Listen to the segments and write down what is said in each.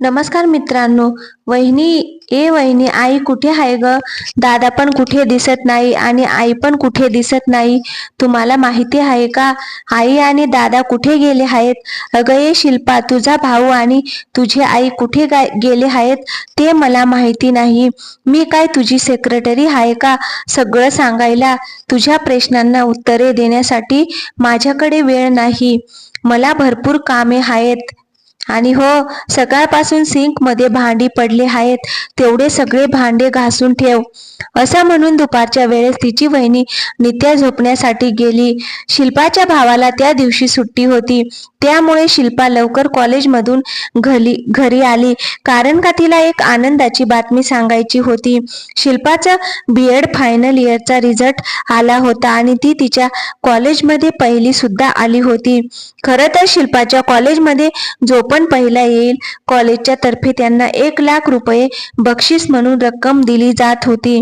नमस्कार मित्रांनो वहिनी ए वहिनी आई कुठे आहे ग? दादा पण कुठे दिसत नाही आणि आई पण कुठे दिसत नाही? तुम्हाला माहिती आहे का? आई आणि दादा कुठे गेले आहेत? अगं ये शिल्पा तुझा भाऊ आणि तुझी आई कुठे गेले आहेत? ते मला माहिती नाही. मी काय तुझी सेक्रेटरी आहे का? सगळं सांगायला तुझ्या प्रश्नांना उत्तरे देण्यासाठी माझ्याकडे वेळ नाही. मला भरपूर कामे आहेत. आणि हो सकाळपासून सिंकमध्ये भांडी पडले आहेत तेवढे सगळे भांडे घासून ठेव. असं म्हणून दुपारच्या वेळेस तिची वहिनी नित्या झोपण्यासाठी गेली. शिल्पाच्या भावाला त्या दिवशी सुट्टी होती. त्यामुळे शिल्पा लवकर कॉलेजमधून घरी घरी आली. कारण का तिला एक आनंदाची बातमी सांगायची होती. शिल्पाचा बी एड फायनल इयरचा रिझल्ट आला होता आणि ती तिच्या कॉलेजमध्ये पहिली सुद्धा आली होती. खरं तर शिल्पाच्या कॉलेजमध्ये झोप पण पहिला येईल. कॉलेजच्या तर्फे त्यांना एक लाख रुपये बक्षीस म्हणून रक्कम दिली जात होती.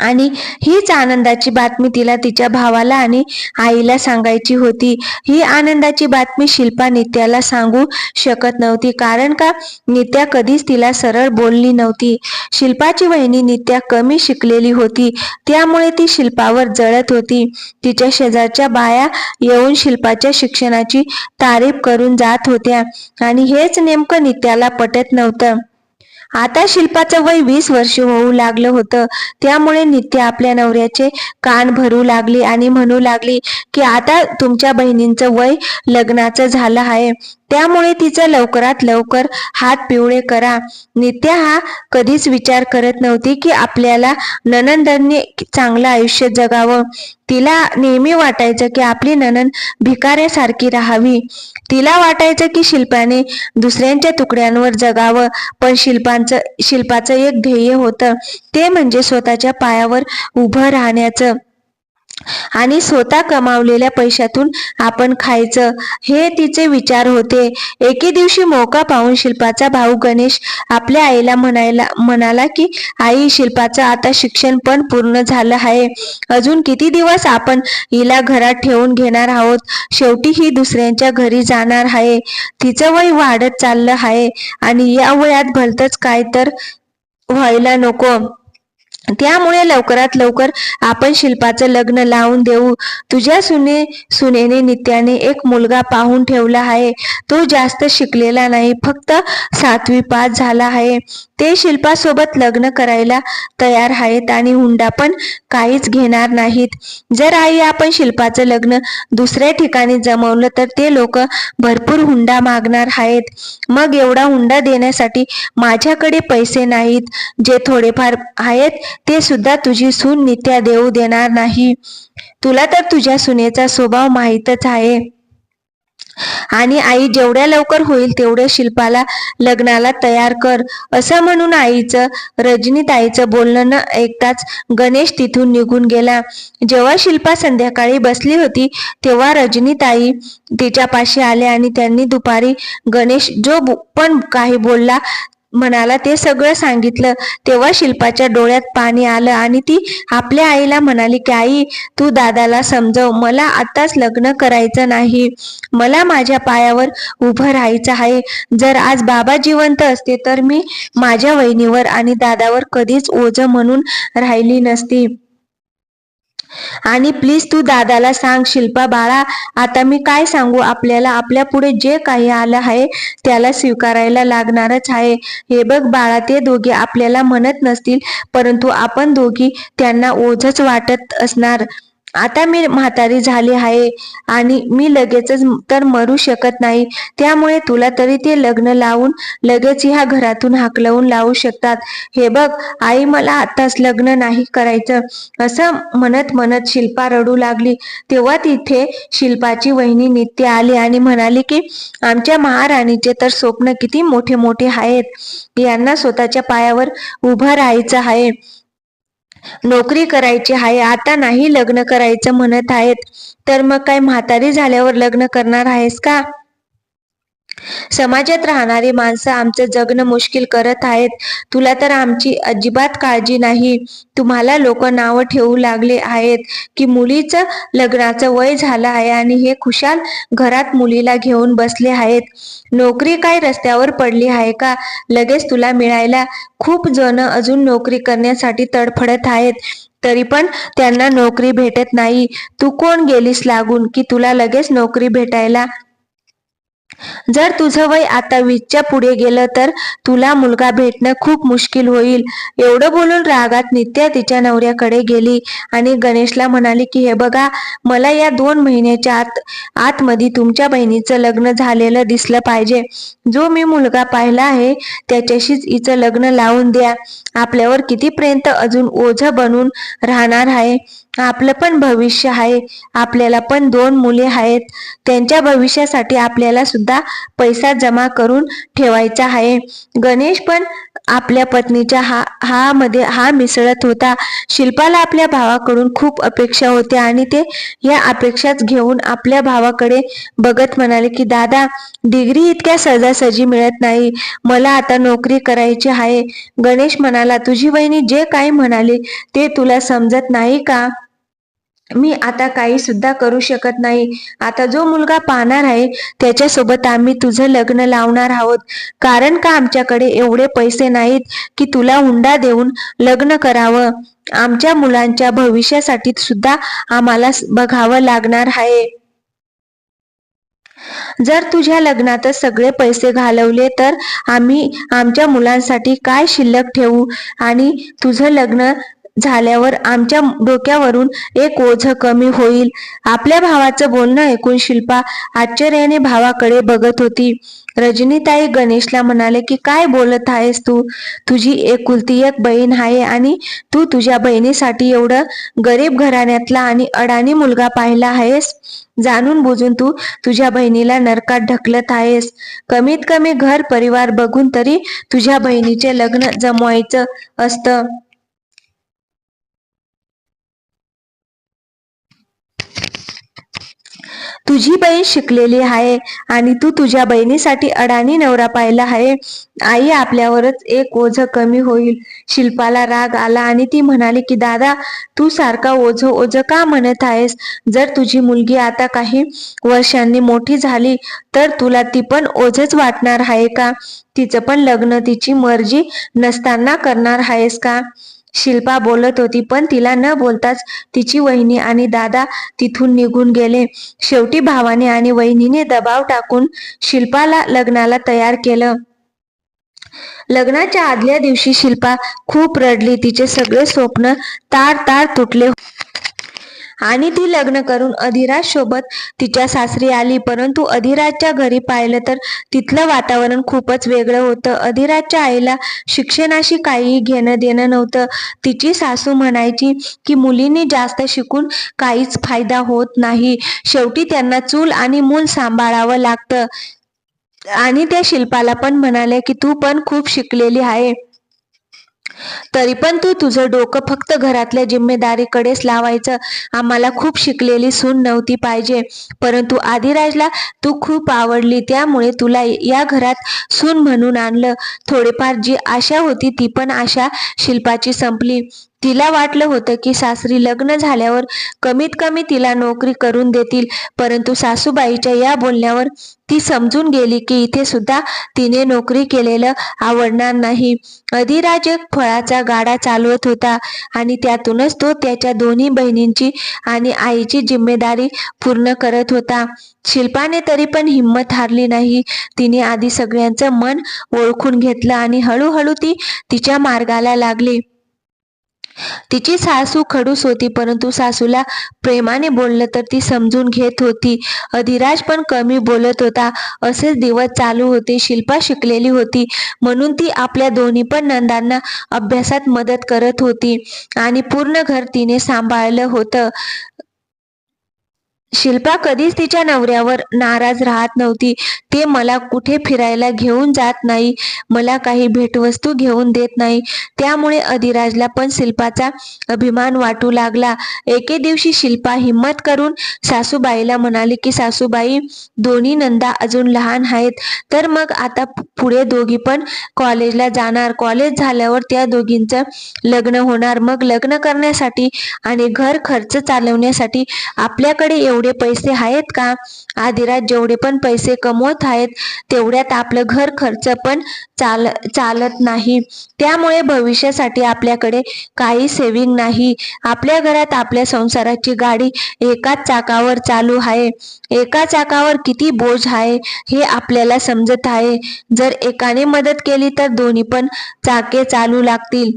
आणि हीच आनंदाची बातमी तिला तिच्या भावाला आणि आईला सांगायची होती. ही आनंदाची बातमी शिल्पा नित्याला सांगू शकत नव्हती कारण का नित्या कधीच तिला सरळ बोलली नव्हती. शिल्पाची वहिनी नित्या कमी शिकलेली होती त्यामुळे ती शिल्पावर जळत होती. तिच्या शेजारच्या बाया येऊन शिल्पाच्या शिक्षणाची तारीफ करून जात होत्या आणि हेच नेमकं नित्याला पटत नव्हतं. आता शिल्पाचं वय वीस वर्ष होऊ लागलं होतं. त्यामुळे नित्य आपल्या नवऱ्याचे कान भरू लागली आणि म्हणू लागली की आता तुमच्या बहिणींचं वय लग्नाचं झालं आहे. त्यामुळे तिचं लवकरात लवकर हात पिवळे करा. नित्या हा कधीच विचार करत नव्हती की आपल्याला ननंदांनी चांगलं आयुष्य जगावं. तिला नेहमी वाटायचं की आपली ननंद भिकाऱ्यासारखी राहावी. तिला वाटायचं की शिल्पाने दुसऱ्यांच्या तुकड्यांवर जगावं पण शिल्पांचं शिल्पाचं एक ध्येय होतं. ते म्हणजे स्वतःच्या पायावर उभं राहण्याचं. आणि स्वतः कमावलेल्या पैशातून आपण खायचं. हे तिचे विचार होते. एके दिवशी मोका पाहून शिल्पाचा भाऊ गणेश आपल्या आईला म्हणायला म्हणाला की आई शिल्पाचं आता शिक्षण पण पूर्ण झालं आहे. अजून किती दिवस आपण हिला घरात ठेवून घेणार आहोत? शेवटी ही दुसऱ्यांच्या घरी जाणार आहे. तिचं वय वाढत चाललं आहे आणि या वयात भलतच काय तर व्हायला नको. त्यामुळे लवकरात लवकर आपण शिल्पाचं लग्न लावून देऊ. तुझ्या सुने सुनेने नित्याने एक मुलगा पाहून ठेवला आहे. तो जास्त शिकलेला नाही फक्त सातवी पास झाला आहे. ते शिल्पासोबत लग्न करायला तयार आहेत आणि हुंडा पण काहीच घेणार नाहीत. जर आई आपण शिल्पाचं लग्न दुसऱ्या ठिकाणी जमवलं तर ते लोक भरपूर हुंडा मागणार आहेत. मग एवढा हुंडा देण्यासाठी माझ्याकडे पैसे नाहीत. जे थोडेफार आहेत ते सुद्धा तुझी सून नित्या देऊ देणार नाही. तुला तर तुझ्या सुनेचा स्वभाव माहीतच आहे. आणि आई जेवढ्या लवकर होईल तेवढ्या शिल्पाला लग्नाला तयार कर. असं म्हणून आईचं रजनीताईचं बोलणं न ऐकताच गणेश तिथून निघून गेला. जेव्हा शिल्पा संध्याकाळी बसली होती तेव्हा रजनीताई तिच्यापाशी आले आणि त्यांनी दुपारी गणेश जो पण काही बोलला म्हणाला ते सगळं सांगितलं. तेव्हा शिल्पाच्या डोळ्यात पाणी आलं आणि ती आपल्या आईला म्हणाली की आई तू दादाला समजव. मला आताच लग्न करायचं नाही. मला माझ्या पायावर उभं राहायचं आहे. जर आज बाबा जिवंत असते तर मी माझ्या वहिनीवर आणि दादावर कधीच ओझ म्हणून राहिली नसती. आणि प्लीज तू दादाला सांग शिल्पा बाळा आता मी काय सांगू? आपल्याला आपल्या पुढे जे काही आलं आहे त्याला स्वीकारायला लागणारच आहे. हे बघ बाळा ते दोघे आपल्याला म्हणत नसतील परंतु आपण दोघी त्यांना ओझच वाटत असणार. आता मी म्हातारी झाली आहे आणि मी लगेचच तर मरू शकत नाही. त्यामुळे तुला तरी ते लग्न लावून लगेच ह्या घरातून हाकलवून लावू शकतात. हे बघ आई मला आताच लग्न नाही करायचं. असं म्हणत म्हणत शिल्पा रडू लागली. तेव्हा तिथे शिल्पाची वहिनी नित्य आली आणि म्हणाली की आमच्या महाराणीचे तर स्वप्न किती मोठे मोठे आहेत. यांना स्वतःच्या पायावर उभं राहायचं आहे. नोकरी करायची आहे आता नाही लग्न करायचं म्हणत आहेत तर मग काय म्हातारी झाल्यावर लग्न करणार आहेस का? समाजात राहणारी माणसं आमचं जगणं मुश्किल करत आहेत. तुला तर आमची अजिबात काळजी नाही. तुम्हाला लोक नावं ठेवू लागले आहेत की मुलीचं लग्नाचं वय झालं आहे आणि हे खुशाल घरात मुलीला घेऊन बसले आहेत. नोकरी काय रस्त्यावर पडली आहे का? लगेच तुला मिळायला खूप जण अजून नोकरी करण्यासाठी तडफडत आहेत. तरी पण त्यांना नोकरी भेटत नाही. तू कोण गेलीस लागून की तुला लगेच नोकरी भेटायला? जर तुझं वय आता वीसच्या पुढे गेलं तर तुला मुलगा भेटणं खूप मुश्किल होईल. एवढं बोलून रागात नित्या तिच्या नवऱ्याकडे गेली आणि गणेशला म्हणाली की हे बघा मला या दोन महिन्याच्या आत आतमध्ये तुमच्या बहिणीचं लग्न झालेलं दिसलं पाहिजे. जो मी मुलगा पाहिला आहे त्याच्याशीच हिचं लग्न लावून द्या. आपल्यावर कितीपर्यंत अजून ओझं बनून राहणार आहे? आपलं पण भविष्य आहे. आपल्याला पण दोन मुले आहेत. त्यांच्या भविष्यासाठी आपल्याला सुद्धा पैसा जमा करून ठेवायचा आहे. गणेश पण आपल्या पत्नीच्या हा हा मध्ये हा मिसळत होता. शिल्पाला आपल्या भावाकडून खूप अपेक्षा होत्या आणि ते या अपेक्षाच घेऊन आपल्या भावाकडे बघत म्हणाले की दादा डिग्री इतक्या सहजासहजी मिळत नाही. मला आता नोकरी करायची आहे. गणेश म्हणाला तुझी वहिनी जे काही म्हणाली ते तुला समजत नाही का? मी आता काही सुद्धा करू शकत नाही. आता जो मुलगा पाहणार आहे त्याच्यासोबत आम्ही तुझं लग्न लावणार आहोत. कारण का आमच्याकडे एवढे पैसे नाहीत की तुला हुंडा देऊन लग्न करावं? आमच्या मुलांच्या भविष्यासाठी सुद्धा आम्हाला बघावं लागणार आहे. जर तुझ्या लग्नातच सगळे पैसे घालवले तर आम्ही आमच्या मुलांसाठी काय शिल्लक ठेवू? आणि तुझं लग्न झाल्यावर आमच्या डोक्यावरून एक ओझ कमी होईल. आपल्या भावाचं बोलणं ऐकून शिल्पा आश्चर्याने भावाकडे बघत होती. रजनीताई गणेशला म्हणाले की काय बोलत आहेस तू? तुझी एकुलती एक बहीण आहे आणि तू तुझ्या बहिणीसाठी एवढं गरीब घराण्यातला आणि अडाणी मुलगा पाहिला आहेस? जाणून बुजून तू तुझ्या बहिणीला नरकात ढकलत आहेस. कमीत कमी घर परिवार बघून तरी तुझ्या बहिणीचे लग्न जमवायचं असतं. तुझी बहीण शिकलेली आहे आणि तू तुझ्या बहिणीसाठी अडाणी नवरा पाहिला आहे. आई आपल्यावरच एक ओझ कमी होईल. शिल्पाला राग आला आणि ती म्हणाली की दादा तू सारखा ओझ ओझ का म्हणत आहेस? जर तुझी मुलगी आता काही वर्षांनी मोठी झाली तर तुला ती पण ओझच वाटणार आहे का? तिचं पण लग्न तिची मर्जी नसताना करणार आहेस का? शिल्पा बोलत होती पण तिला न बोलताच तिची वहिनी आणि दादा तिथून निघून गेले. शेवटी भावाने आणि वहिनीने दबाव टाकून शिल्पाला लग्नाला तयार केलं. लग्नाच्या आदल्या दिवशी शिल्पा खूप रडली. तिचे सगळे स्वप्न तार तार तुटले. आणि ती लग्न करून अधिराज सोबत तिच्या सासरी आली. परंतु अधिराजच्या घरी पाहिलं तर तिथलं वातावरण खूपच वेगळं होतं. अधिराजच्या आईला शिक्षणाशी काहीही घेणं देणं नव्हतं. तिची सासू म्हणायची की मुलींनी जास्त शिकून काहीच फायदा होत नाही. शेवटी त्यांना चूल आणि मूल सांभाळावं लागतं. आणि त्या शिल्पाला पण म्हणाले की तू पण खूप शिकलेली आहे. तरी पण तू तुझं डोकं फक्त घरातल्या जिम्मेदारीकडेच लावायचं. आम्हाला खूप शिकलेली सून नव्हती पाहिजे. परंतु आदिराजला तू खूप आवडली. त्यामुळे तुला या घरात सून म्हणून आणलं. थोडेफार जी आशा होती ती पण आशा शिल्पाची संपली. तिला वाटलं होतं की सासरी लग्न झाल्यावर कमीत कमी तिला नोकरी करून देतील परंतु सासूबाईच्या या बोलण्यावर ती समजून गेली की इथे सुद्धा तिने नोकरी केलेलं आवडणार नाही. अधिराज एक फळाचा गाडा चालवत होता आणि त्यातूनच तो त्याच्या दोन्ही बहिणींची आणि आईची जिम्मेदारी पूर्ण करत होता. शिल्पाने तरी पण हिंमत हारली नाही. तिने आधी सगळ्यांचं मन ओळखून घेतलं आणि हळूहळू ती तिच्या मार्गाला लागली. तिची सासू खडूस होती परंतु सासूला प्रेमाने बोललं तर ती समजून घेत होती. अधिराज पण कमी बोलत होता. असेच दिवस चालू होते. शिल्पा शिकलेली होती. म्हणून ती आपल्या दोन्ही पण नंदांना अभ्यासात मदत करत होती. आणि पूर्ण घर तिने सांभाळलं होतं. शिल्पा कधीच तिच्या नवऱ्यावर नाराज राहत नव्हती. ते मला कुठे फिरायला घेऊन जात नाही मला काही भेटवस्तू घेऊन देत नाही. त्यामुळे अधिराजला पण शिल्पाचा अभिमान वाटू लागला. एके दिवशी शिल्पा हिम्मत करून सासूबाईला म्हणाली की सासूबाई दोन्ही नंदा अजून लहान आहेत. तर मग आता पु- पुढे दोघी पण कॉलेजला जाणार. कॉलेज झाल्यावर त्या दोघींचं लग्न होणार. मग लग्न करण्यासाठी आणि घर खर्च चालवण्यासाठी आपल्याकडे एवढे पैसे आहेत का? आधीरात जेवढे पण पैसे कमवत आहेत तेवढ्यात आपलं घर खर्च पण चाल चालत नाही. त्यामुळे भविष्यासाठी आपल्याकडे काही सेविंग नाही. आपल्या घरात आपल्या संसाराची गाडी एकाच चाकावर चालू आहे. एका चाकावर किती बोज आहे हे आपल्याला समजत आहे. जर एकाने मदत केली तर दोन्ही पण चाके चालू लागतील.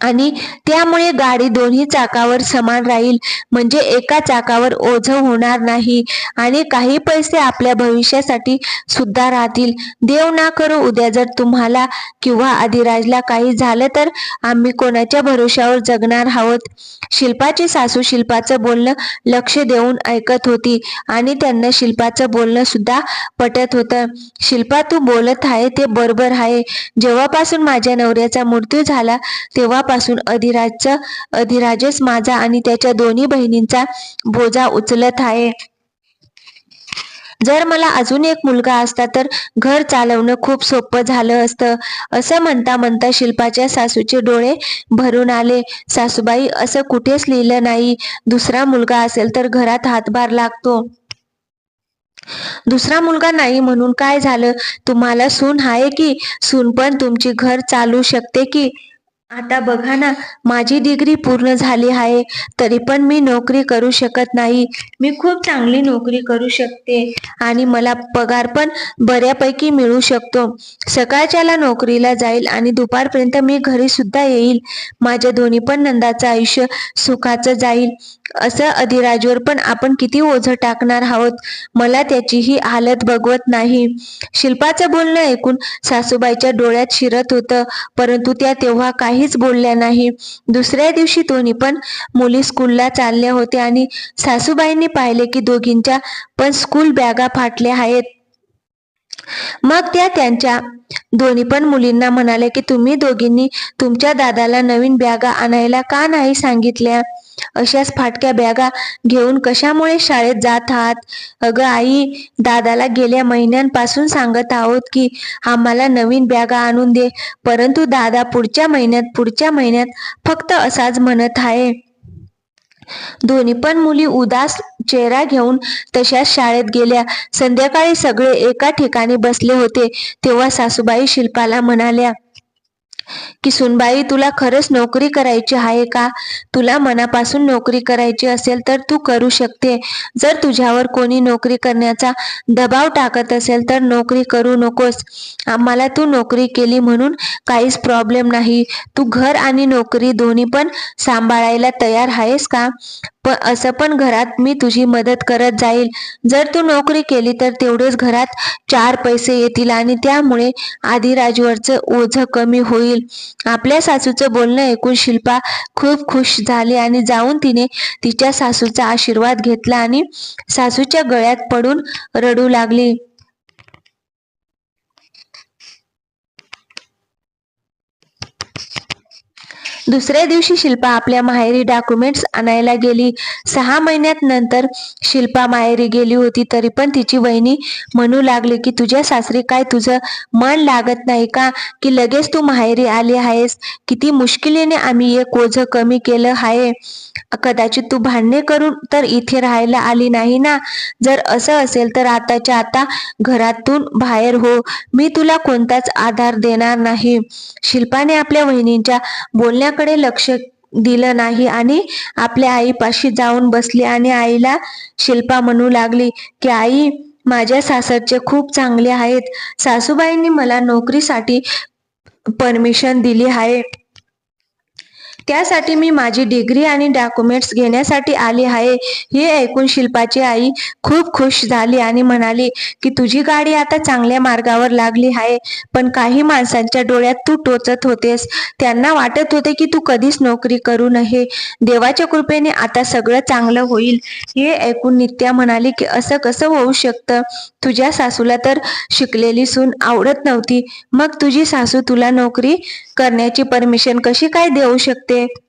आणि त्यामुळे गाडी दोन्ही चाकावर समान राहील. म्हणजे एका चाकावर ओझं होणार नाही आणि काही पैसे आपल्या भविष्यासाठी सुद्धा राहतील. देव ना करो उद्या जर तुम्हाला किंवा अधिराजला काही झालं तर आम्ही कोणाच्या भरोश्यावर जगणार आहोत? शिल्पाची सासू शिल्पाचं बोलणं लक्ष देऊन ऐकत होती आणि त्यांना शिल्पाचं बोलणं सुद्धा पटत होतं. शिल्पा तू बोलत आहे ते बरोबर आहे. जेव्हापासून माझ्या नवऱ्याचा मृत्यू झाला तेव्हा तेव्हापासून अधिराजचं अधिराजच माझा आणि त्याच्या दोन्ही बहिणींचा बोजा उचलत आहे. जर मला अजून एक मुलगा असता तर घर चालवणं खूप सोपं झालं असतं. असं म्हणता म्हणता शिल्पाच्या सासूचे डोळे भरून आले. सासूबाई असं कुठेच लिहिलं नाही. दुसरा मुलगा असेल तर घरात हातभार लागतो. दुसरा मुलगा नाही म्हणून काय झालं? तुम्हाला सून आहे की? सून पण तुमची घर चालू शकते की? आता बघा ना माझी डिग्री पूर्ण झाली आहे तरी पण मी नोकरी करू शकत नाही. मी खूप चांगली नोकरी करू शकते आणि मला पगार पण बऱ्यापैकी मिळू शकतो. सकाळच्याला नोकरीला जाईल आणि दुपारपर्यंत मी घरी सुद्धा येईल. माझ्या दोन्ही पण नंदाचं आयुष्य सुखाचं जाईल. असं अधिराजवर पण आपण किती ओझं टाकणार आहोत? मला त्याची ही हालत बघवत नाही. शिल्पाचं बोलणं ऐकून सासूबाईच्या डोळ्यात शिरत होतं परंतु त्या तेव्हा काही काहीच बोलल्या नाही. दुसऱ्या दिवशी दोन्ही पण मुली स्कूलला चालल्या होत्या आणि सासूबाईंनी पाहिले की दोघींच्या पण स्कूल बॅगा फाटल्या आहेत. मग त्या त्यांच्या दोन्ही पण मुलींना म्हणाले की तुम्ही दोघींनी तुमच्या दादाला नवीन बॅगा आणायला का नाही सांगितल्या? अशाच फाटक्या बॅगा घेऊन कशामुळे शाळेत जात आहात? अगं आई दादाला गेल्या महिन्यांपासून सांगत आहोत की आम्हाला नवीन बॅगा आणून दे. परंतु दादा पुढच्या महिन्यात पुढच्या महिन्यात फक्त असाच म्हणत आहे. दोन्ही पण मुली उदास चेहरा घेऊन तशाच शाळेत गेल्या. संध्याकाळी सगळे एका ठिकाणी बसले होते तेव्हा सासूबाई शिल्पाला म्हणाल्या की सुनबाई तुला खरंच नोकरी करायची आहे का? तुला मनापासून नोकरी करायची असेल तर तू करू शकते. जर तुझ्यावर कोणी नोकरी करण्याचा दबाव टाकत असेल तर नोकरी करू नकोस. आम्हाला तू नोकरी केली म्हणून काहीच प्रॉब्लेम नाही. तू घर आणि नोकरी दोन्ही पण सांभाळायला तयार आहेस का? पण असं पण घरात मी तुझी मदत करत जाईल. जर तू नोकरी केली तर तेवढेच घरात चार पैसे येतील आणि त्यामुळे आधी राजवरचं ओझं कमी होईल. आपल्या सासूचं बोलणं ऐकून शिल्पा खूप खुश झाली आणि जाऊन तिने तिच्या सासूचा आशीर्वाद घेतला आणि सासूच्या गळ्यात पडून रडू लागली. दुसऱ्या दिवशी शिल्पा आपल्या माहेरी डॉक्युमेंट्स आणायला गेली. सहा महिन्यात नंतर शिल्पा माहेरी गेली होती तरी पण तिची वहिनी म्हणू लागली की तुझ्या सासरी काय तुझं मन लागत नाही का? की लगेच तू माहेरी आली आहेस? किती मुश्किलीने आम्ही एक ओझं कमी केलं आहे. कदाचित तू भांडणे करून तर इथे राहायला आली नाही ना? जर असं असेल तर आताच्या आता घरातून बाहेर हो. मी तुला कोणताच आधार देणार नाही. शिल्पाने आपल्या वहिनींच्या बोलण्या त्याच्याकडे लक्ष दिलं नाही आणि आपल्या आईपाशी जाऊन बसली आणि आईला शिल्पा म्हणू लागली की आई माझ्या सासरचे खूप चांगले आहेत. सासूबाईंनी मला नोकरीसाठी परमिशन दिली आहे. त्यासाठी मी माझी डिग्री आणि डॉक्युमेंट्स घेण्यासाठी आली आहे. हे ऐकून शिल्पाची आई खूप खुश झाली आणि म्हणाली की तुझी गाडी आता चांगल्या मार्गावर लागली आहे पण काही माणसांच्या डोळ्यात तू टोचत होतेस. त्यांना वाटत होते की तू कधीच नोकरी करू नये. देवाच्या कृपेने आता सगळं चांगलं होईल. हे ऐकून नित्या म्हणाली की असं कसं होऊ शकतं? तुझ्या सासूला तर शिकलेली सून आवडत नव्हती. मग तुझी सासू तुला नोकरी करण्याची परमिशन कशी काय देऊ शकते? Bye.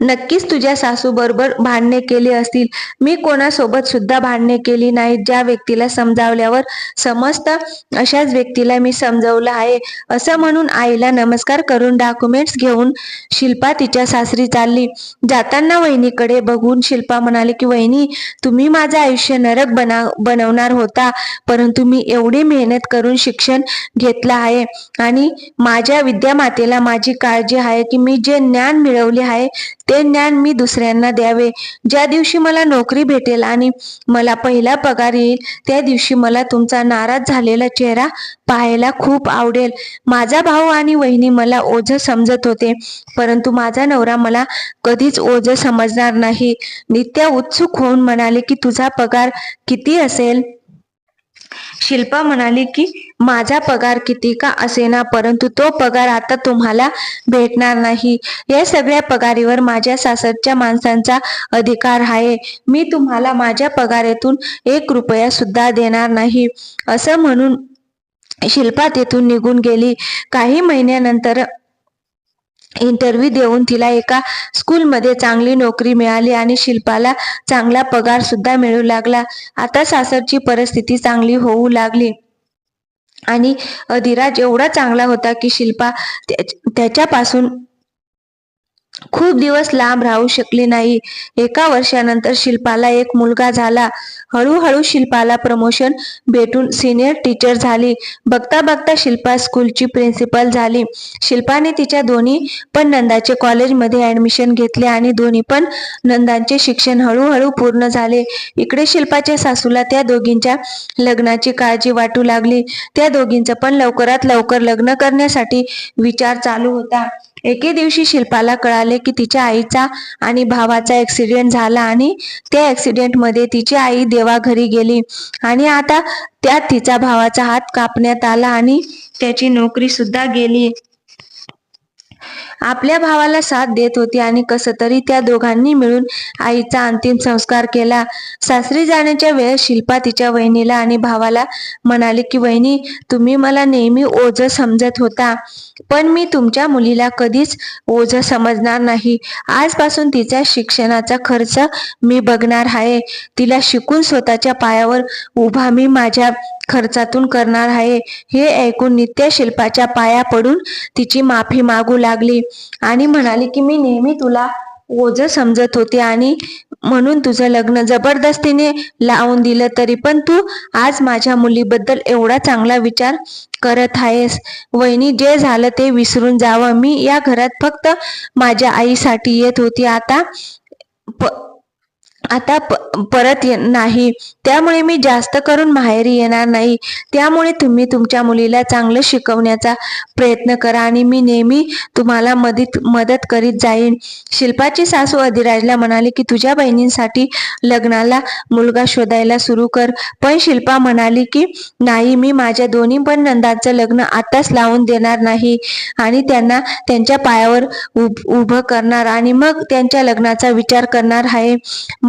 नक्कीच तुझ्या सासू बरोबर भांडणे केली असतील. मी कोणासोबत सुद्धा भांडणे केली नाही ज्या व्यक्तीला समजावल्यावर समजतं अशाच व्यक्तीला मी समजावलं आहे. असं म्हणून आईला नमस्कार करून डॉक्युमेंट्स घेऊन शिल्पा तिच्या सासरी चालली. जाताना वहिनीकडे बघून शिल्पा म्हणाली की वहिनी तुम्ही माझं आयुष्य नरक बना बनवणार होता परंतु मी एवढी मेहनत करून शिक्षण घेतलं आहे. आणि माझ्या विद्यामातेला माझी काळजी आहे की मी जे ज्ञान मिळवले आहे ते ज्ञान मी दुसऱ्यांना द्यावे. ज्या दिवशी मला नोकरी भेटेल आणि मला पहिला पगार येईल त्या दिवशी मला तुमचा नाराज झालेला चेहरा पाहायला खूप आवडेल. माझा भाऊ आणि वहिनी मला ओझ समजत होते परंतु माझा नवरा मला कधीच ओझ समजणार नाही. नित्या उत्सुक होऊन म्हणाले की तुझा पगार किती असेल? शिल्पा म्हणाली की माझा पगार किती का असेना परंतु तो पगार आता तुम्हाला भेटणार नाही. या सगळ्या पगारीवर माझ्या सासरच्या माणसांचा अधिकार आहे. मी तुम्हाला माझ्या पगारातून एक रुपया सुद्धा देणार नाही. असं म्हणून शिल्पा तेथून निघून गेली. काही महिन्यानंतर इंटरव्ह्यू देऊन तिला एका स्कूलमध्ये चांगली नोकरी मिळाली आणि शिल्पाला चांगला पगार सुद्धा मिळू लागला. आता सासरची परिस्थिती चांगली होऊ लागली. आणि अधिराज एवढा चांगला होता की शिल्पा त्या- त्याच्यापासून खूप दिवस लांब राहू शकली नाही. एका वर्षानंतर शिल्पाला एक मुलगा झाला. हळूहळू शिल्पाला प्रमोशन भेटून सिनियर टीचर झाली. बघता बघता शिल्पा स्कूलची प्रिन्सिपल झाली. शिल्पाने तिच्या दोन्ही पण नंदाचे कॉलेजमध्ये ऍडमिशन घेतले आणि दोन्ही पण नंदांचे शिक्षण हळूहळू पूर्ण झाले. इकडे शिल्पाच्या सासूला त्या दोघींच्या लग्नाची काळजी वाटू लागली. त्या दोघींचं पण लवकरात लवकर लग्न करण्यासाठी विचार चालू होता. एके दिवशी शिल्पाला कळाले की तिच्या आईचा आणि भावाचा ऍक्सिडेंट झाला आणि त्या ऍक्सिडेंटमध्ये तिची आई देवाघरी गेली. आणि आता त्यात तिचा भावाचा हात कापण्यात आला आणि त्याची नोकरी सुद्धा गेली. आपल्या भावाला साथ देत होती आणि कस तरी त्या दोघांनी मिळून आईचा अंतिम संस्कार केला. सासरी जाण्याच्या वेळेस शिल्पा तिच्या वहिनीला आणि भावाला म्हणाली की वहिनी तुम्ही मला नेहमी ओझ समजत होता पण मी तुमच्या मुलीला कधीच ओझ समजणार नाही. आजपासून तिच्या शिक्षणाचा खर्च मी बघणार आहे. तिला शिकून स्वतःच्या पायावर उभा मी माझ्या खर्चातून करणार आहे. हे ऐकून नित्य शिल्पाच्या पाया पडून तिची माफी मागू लागली. आणि म्हणाली की मी नेहमी तुला ओझ समजत होते आणि म्हणून तुझं लग्न जबरदस्तीने लावून दिलं तरी पण तू आज माझ्या मुलीबद्दल एवढा चांगला विचार करत आहेस. वहिनी जे झालं ते विसरून जावं. मी या घरात फक्त माझ्या आईसाठी येत होती. आता प आता प परत ये नाही. त्यामुळे मी जास्त करून माहेरी येणार नाही. त्यामुळे तुम्ही तुमच्या मुलीला चांगलं शिकवण्याचा प्रयत्न करा आणि मी नेहमी तुम्हाला मदत मदत करीत जाईन. शिल्पाची सासू अधिराजला म्हणाली की तुझ्या बहिणींसाठी लग्नाला मुलगा शोधायला सुरू कर. पण शिल्पा म्हणाली की नाही मी माझ्या दोन्ही पण नंदाचं लग्न आताच लावून देणार नाही. आणि त्यांना त्यांच्या पायावर उभ उभं करणार आणि मग त्यांच्या लग्नाचा विचार करणार आहे.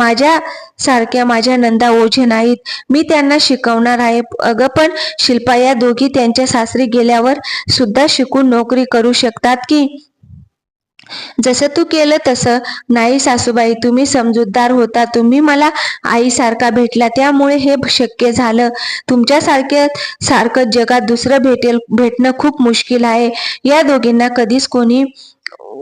माझ्या सारख्या माझ्या नंदा ओझे नाहीत. मी त्यांना शिकवणार आहे. अगं पण शिल्पा या दोघी त्यांच्या सासरी गेल्यावर सुद्धा शिकून नोकरी करू शकतात की? जसं तू केलं तसं. नाही सासूबाई तुम्ही समजूतदार होता. तुम्ही मला आईसारखा भेटला. त्यामुळे हे शक्य झालं. तुमच्यासारख्या सारखं जगात दुसरं भेटेल भेटणं खूप मुश्किल आहे. या दोघींना कधीच कोणी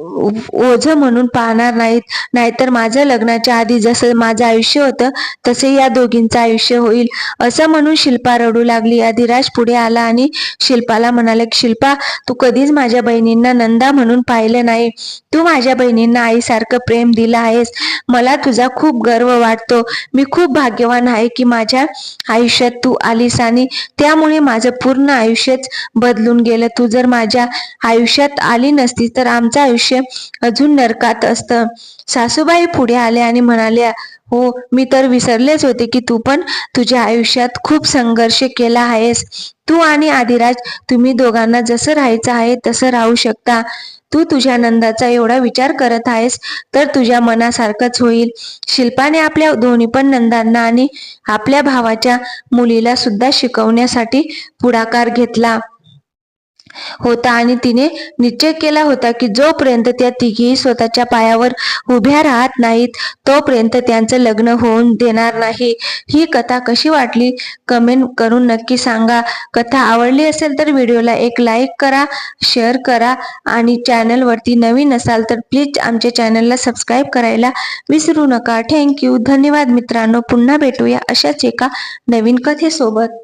ओझ म्हणून पाहणार नाहीत. नाहीतर माझं लग्नाच्या आधी जसं माझं आयुष्य होतं तसे या दोघींचं आयुष्य होईल. असं म्हणून शिल्पा रडू लागली. अधिराज पुढे आला आणि शिल्पाला म्हणाले शिल्पा तू कधीच माझ्या बहिणींना नंदा म्हणून पाहिलं नाही. तू माझ्या बहिणींना आईसारखं प्रेम दिलं आहेस. मला तुझा खूप गर्व वाटतो. मी खूप भाग्यवान आहे की माझ्या आयुष्यात तू आलीस आणि त्यामुळे माझं पूर्ण आयुष्यच बदलून गेलं. तू जर माझ्या आयुष्यात आली नसती तर आमचं आयुष्य आयुष्य अजून नरकात असतं. सासूबाई पुढे आल्या आणि म्हणाल्या हो मी तर विसरलेच होते की तू पण तुझ्या आयुष्यात खूप संघर्ष केला आहेस. तू आणि आदिराज तुम्ही दोघांना जसं राहायचं आहे तसं राहू शकता. तू तुझ्या नंदाचा एवढा विचार करत आहेस तर तुझ्या मनासारखंच होईल. शिल्पाने आपल्या दोन्ही पण नंदांना आणि आपल्या भावाच्या मुलीला सुद्धा शिकवण्यासाठी पुढाकार घेतला. होता आणि तिने निश्चय केला होता की जोपर्यंत त्या तिघी स्वतःच्या पायावर उभ्या राहत नाहीत तोपर्यंत त्यांचं लग्न होऊन देणार नाही. ही कथा कशी वाटली कमेंट करून नक्की सांगा. कथा आवडली असेल तर व्हिडिओला एक लाईक करा शेअर करा आणि चॅनलवरती नवीन असाल तर प्लीज आमच्या चॅनलला सबस्क्राईब करायला विसरू नका. थँक्यू धन्यवाद मित्रांनो. पुन्हा भेटूया अशाच एका नवीन कथेसोबत.